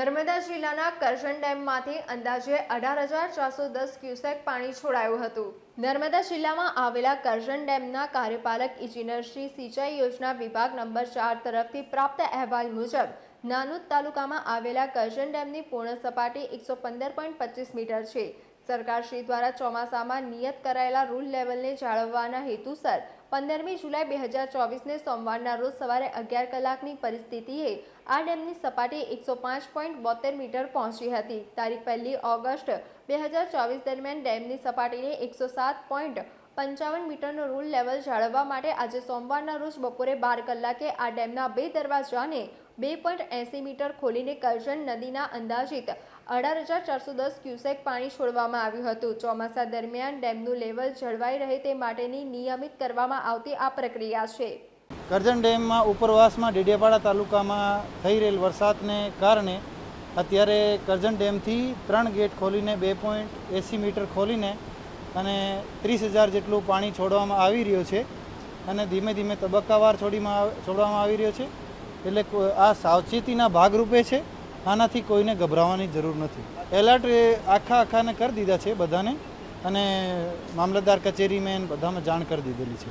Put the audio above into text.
નર્મદા જિલ્લાના કરજણ ડેમમાંથી અંદાજે અઢાર હજાર ચારસો દસ ક્યુસેક પાણી છોડાયું હતું. નર્મદા જિલ્લામાં આવેલા કરજણ ડેમના કાર્યપાલક ઇજનેર સિંચાઈ યોજના વિભાગ નંબર ચાર તરફથી પ્રાપ્ત અહેવાલ મુજબ, નાનુદ તાલુકામાં આવેલા કરજણ ડેમની પૂર્ણ સપાટી એકસો પંદર પોઈન્ટ પચીસ મીટર છે. સરકારશ્રી દ્વારા ચોમાસામાં નિયત કરાયેલા રૂલ લેવલને જાળવવાના હેતુસર પંદરમી જુલાઈ બે હજાર ચોવીસને સોમવારના રોજ સવારે અગિયાર કલાકની પરિસ્થિતિએ આ ડેમની સપાટી એકસો પાંચ પોઈન્ટ બોતેર મીટર પહોંચી હતી. તારીખ પહેલી ઓગસ્ટ બે હજાર ચોવીસ દરમિયાન ડેમની સપાટીને એકસો સાત પોઈન્ટ પંચાવન મીટરનું રૂલ લેવલ જાળવવા માટે આજે સોમવારના રોજ બપોરે બાર કલાકે આ ડેમના બે દરવાજાને બે પોઈન્ટ એંસી મીટર ખોલીને કરજણ નદીના અંદાજિત અઢાર હજાર ચારસો દસ ક્યુસેક પાણી છોડવામાં આવ્યું હતું. ચોમાસા દરમિયાન ડેમનું લેવલ જળવાઈ રહે તે માટેની નિયમિત કરવામાં આવતી આ પ્રક્રિયા છે. કરજણ ડેમમાં ઉપરવાસમાં ડેડિયાપાડા તાલુકામાં થઈ રહેલ વરસાદને કારણે અત્યારે કરજણ ડેમથી ત્રણ ગેટ ખોલીને બે પોઈન્ટ એંસી મીટર ખોલીને અને ત્રીસ હજાર જેટલું પાણી છોડવામાં આવી રહ્યું છે અને ધીમે ધીમે તબક્કાવાર છોડીમાં છોડવામાં આવી રહ્યો છે. એટલે આ સાવચેતીના ભાગરૂપે છે, આનાથી કોઈને ગભરાવાની જરૂર નથી. એલર્ટ આખા આખાને કરી દીધા છે બધાને અને મામલતદાર કચેરીમાં બધામાં જાણ કરી દીધેલી છે.